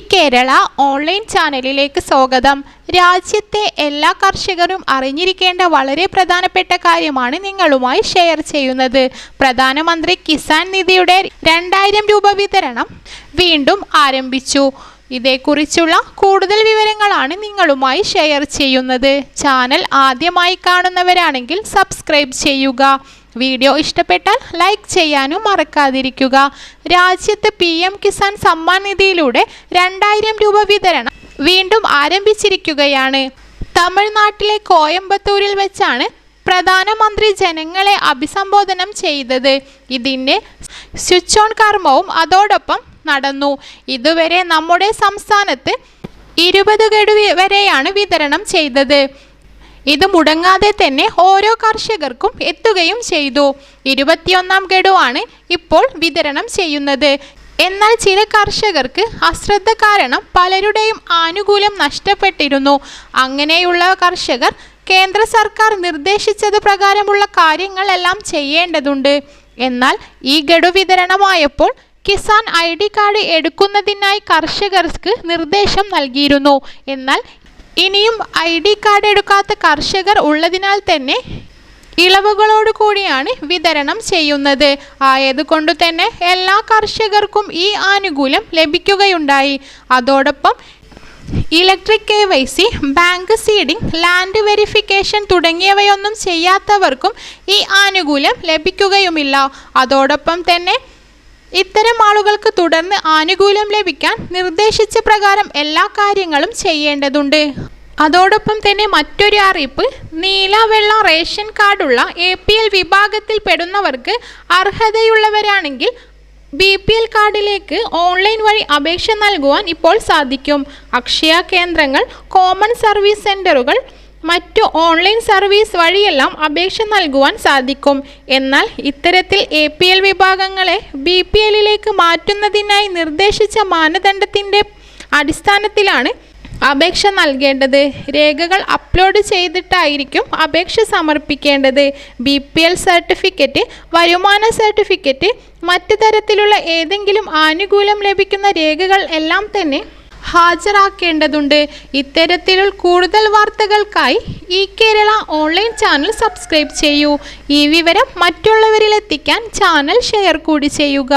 Kerala online ചാനലിലേക്ക് സ്വാഗതം. രാജ്യത്തെ എല്ലാ കർഷകരും അറിഞ്ഞിരിക്കേണ്ട വളരെ പ്രധാനപ്പെട്ട കാര്യമാണ് നിങ്ങളുമായി ഷെയർ ചെയ്യുന്നത്. പ്രധാനമന്ത്രി കിസാൻ നിധിയുടെ രണ്ടായിരം രൂപ വിതരണം വീണ്ടും ആരംഭിച്ചു. ഇതേക്കുറിച്ചുള്ള കൂടുതൽ വിവരങ്ങളാണ് നിങ്ങളുമായി ഷെയർ ചെയ്യുന്നത്. ചാനൽ ആദ്യമായി കാണുന്നവരാണെങ്കിൽ സബ്സ്ക്രൈബ് ചെയ്യുക. വീഡിയോ ഇഷ്ടപ്പെട്ടാൽ ലൈക്ക് ചെയ്യാനും മറക്കാതിരിക്കുക. രാജ്യത്ത് പി എം കിസാൻ സമ്മാൻ നിധിയിലൂടെ രണ്ടായിരം രൂപ വിതരണം വീണ്ടും ആരംഭിച്ചിരിക്കുകയാണ്. തമിഴ്നാട്ടിലെ കോയമ്പത്തൂരിൽ വെച്ചാണ് പ്രധാനമന്ത്രി ജനങ്ങളെ അഭിസംബോധനം ചെയ്തത്. ഇതിന്റെ സ്വിച്ച് ഓൺ കർമ്മവും അതോടൊപ്പം നടന്നു. ഇതുവരെ നമ്മുടെ സംസ്ഥാനത്ത് ഇരുപത് ഗഡു വരെയാണ് വിതരണം ചെയ്തത്. ഇത് മുടങ്ങാതെ തന്നെ ഓരോ കർഷകർക്കും എത്തുകയും ചെയ്തു. ഇരുപത്തിയൊന്നാം ഗഡുവാണ് ഇപ്പോൾ വിതരണം ചെയ്യുന്നത്. എന്നാൽ ചില കർഷകർക്ക് അശ്രദ്ധ കാരണം പലരുടെയും ആനുകൂല്യം നഷ്ടപ്പെട്ടിരുന്നു. അങ്ങനെയുള്ള കർഷകർ കേന്ദ്ര സർക്കാർ നിർദ്ദേശിച്ചത് പ്രകാരമുള്ള കാര്യങ്ങളെല്ലാം ചെയ്യേണ്ടതുണ്ട്. എന്നാൽ ഈ ഗഡു വിതരണമായപ്പോൾ കിസാൻ ഐ ഡി കാർഡ് എടുക്കുന്നതിനായി കർഷകർക്ക് നിർദ്ദേശം നൽകിയിരുന്നു. എന്നാൽ ഇനിയും ഐ ഡി കാർഡ് എടുക്കാത്ത കർഷകർ ഉള്ളതിനാൽ തന്നെ ഇളവുകളോട് കൂടിയാണ് വിതരണം ചെയ്യുന്നത്. ആയതുകൊണ്ട് തന്നെ എല്ലാ കർഷകർക്കും ഈ ആനുകൂല്യം ലഭിക്കുകയുണ്ടായി. അതോടൊപ്പം electric K Y C bank seeding land verification തുടങ്ങിയവയൊന്നും ചെയ്യാത്തവർക്കും ഈ ആനുകൂല്യം ലഭിക്കുകയുമില്ല. അതോടൊപ്പം തന്നെ ഇത്തരം ആളുകൾക്ക് തുടർന്ന് ആനുകൂല്യം ലഭിക്കാൻ നിർദ്ദേശിച്ച പ്രകാരം എല്ലാ കാര്യങ്ങളും ചെയ്യേണ്ടതുണ്ട്. അതോടൊപ്പം തന്നെ മറ്റൊരു അറിയിപ്പ് നീല വെള്ള റേഷൻ കാർഡുള്ള എ പി എൽ വിഭാഗത്തിൽ പെടുന്നവർക്ക് അർഹതയുള്ളവരാണെങ്കിൽ ബി പി എൽ കാർഡിലേക്ക് ഓൺലൈൻ വഴി അപേക്ഷ നൽകുവാൻ ഇപ്പോൾ സാധിക്കും. അക്ഷയ കേന്ദ്രങ്ങൾ കോമൺ സർവീസ് സെന്ററുകൾ മറ്റു ഓൺലൈൻ സർവീസ് വഴിയെല്ലാം അപേക്ഷ നൽകുവാൻ സാധിക്കും. എന്നാൽ ഇത്തരത്തിൽ എ പി എൽ വിഭാഗങ്ങളെ ബി പി എല്ലിലേക്ക് മാറ്റുന്നതിനായി നിർദ്ദേശിച്ച മാനദണ്ഡത്തിന്റെ അടിസ്ഥാനത്തിലാണ് അപേക്ഷ നൽകേണ്ടത്. രേഖകൾ അപ്ലോഡ് ചെയ്തിട്ടായിരിക്കും അപേക്ഷ സമർപ്പിക്കേണ്ടത്. ബി പി എൽ സർട്ടിഫിക്കറ്റ് വരുമാന സർട്ടിഫിക്കറ്റ് മറ്റു തരത്തിലുള്ള ഏതെങ്കിലും ആനുകൂല്യം ലഭിക്കുന്ന രേഖകൾ എല്ലാം തന്നെ ഹാജരാക്കേണ്ടതുണ്ട്. ഇത്തരത്തിലുള്ള കൂടുതൽ വാർത്തകൾക്കായി ഈ കേരള ഓൺലൈൻ ചാനൽ സബ്സ്ക്രൈബ് ചെയ്യൂ. ഈ വിവരം മറ്റുള്ളവരിലെത്തിക്കാൻ ചാനൽ ഷെയർ കൂടി ചെയ്യുക.